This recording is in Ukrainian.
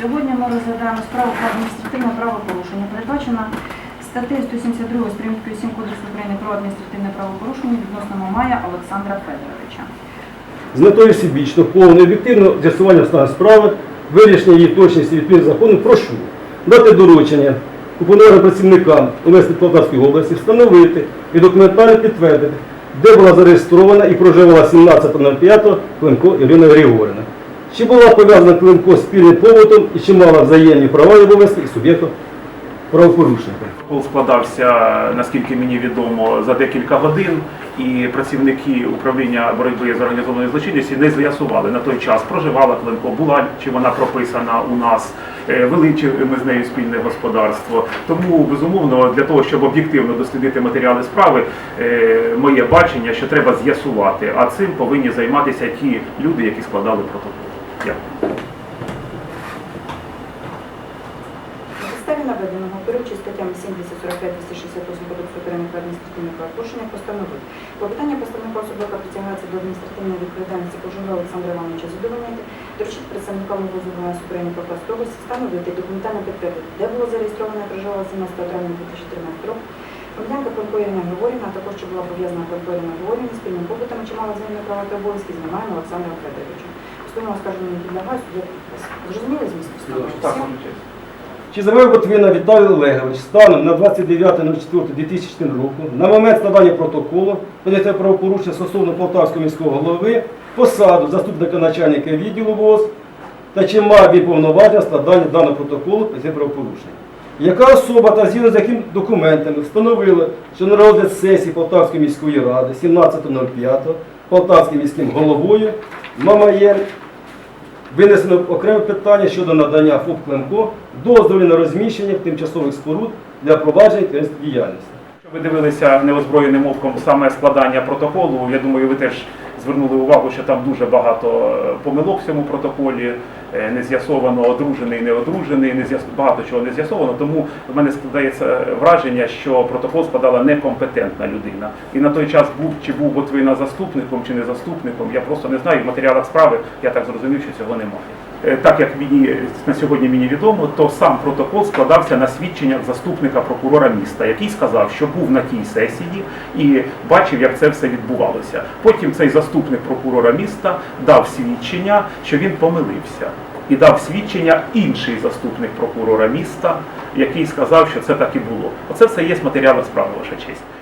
Сьогодні ми розглядаємо справу про адміністративне правопорушення. Передбачена статтею 172 з 7 Кодексу України про адміністративне правопорушення відносно Мамая Олександра Федоровича. З метою всебічно, повного об'єктивного з'ясування стану справи, вирішення її точності відповідно закону, прошу дати доручення уповноваженим працівникам УМС Полтавської області встановити і документально підтвердити, де була зареєстрована і проживала 17.05 Климко Ірина Григорівна. Чи була пов'язана Климко спільним побутом і чи мала взаємні права і обов'язки із суб'єктом правопорушника. Складався, наскільки мені відомо, за декілька годин, і працівники управління боротьби з організованою злочинністю не з'ясували на той час, проживала Климко, була чи вона прописана у нас, е, вели ми з нею спільне господарство. Тому, безумовно, для того, щоб об'єктивно дослідити матеріали справи, е, моє бачення, що треба з'ясувати, а цим повинні займатися ті люди, які складали протокол. Дякую. Підставі наведеного, керуючи статтями 70, 45, 268 Кодексу України про адміністративне правопорушення, постановив про питання представника особи, яка притягається до адміністративної відповідальності Кожура Олександра Івановича задовольнити, доручити представникам Мовозу ВС України по області встановити і документально підтвердити, де було зареєстровано проживала 17 травня 2013 року громадянка Панко Ірина Григорівна, а також що була пов'язана Панко Ірина Григорівна спільним побутом чи мала змінні права та обов'язки з Мамаєм Олександром Федоровичем. Постанова скажімо, не підлягає, підпис. Зрозуміли зміст постанови? Так, Всі? Чи завив Ботвина Віталій Олегович станом на 29.04.2004 року на момент складання протоколу поняття правопорушення стосовно Полтавського міського голови посаду заступника начальника відділу ВОЗ та чи мав він повноваження складання даного протоколу після правопорушення? Яка особа та згідно з якими документами встановила, що на розгляд сесії Полтавської міської ради 17.05 Полтавським міським головою Мамаєм Винесено окреме питання щодо надання ФОП Климко дозволу на розміщення тимчасових споруд для провадження діяльності. Якщо ви дивилися неозброєним оком саме складання протоколу, я думаю, ви теж звернули увагу, що там дуже багато е, помилок в цьому протоколі, е, не з'ясовано одружений, не одружений, не багато чого не з'ясовано. Тому в мене складається враження, що протокол складала некомпетентна людина. І на той час був чи був Ботвина заступником, чи не заступником, я просто не знаю. В матеріалах справи я так зрозумів, що цього немає. Е, Так як мені на сьогодні мені відомо, то сам протокол складався на свідченнях заступника прокурора міста, який сказав, що був на тій сесії і бачив, як це все відбувалося. Потім цей заступник прокурора міста дав свідчення, що він помилився. І дав свідчення інший заступник прокурора міста, який сказав, що це так і було. Оце все є з матеріалу справи, ваша честь.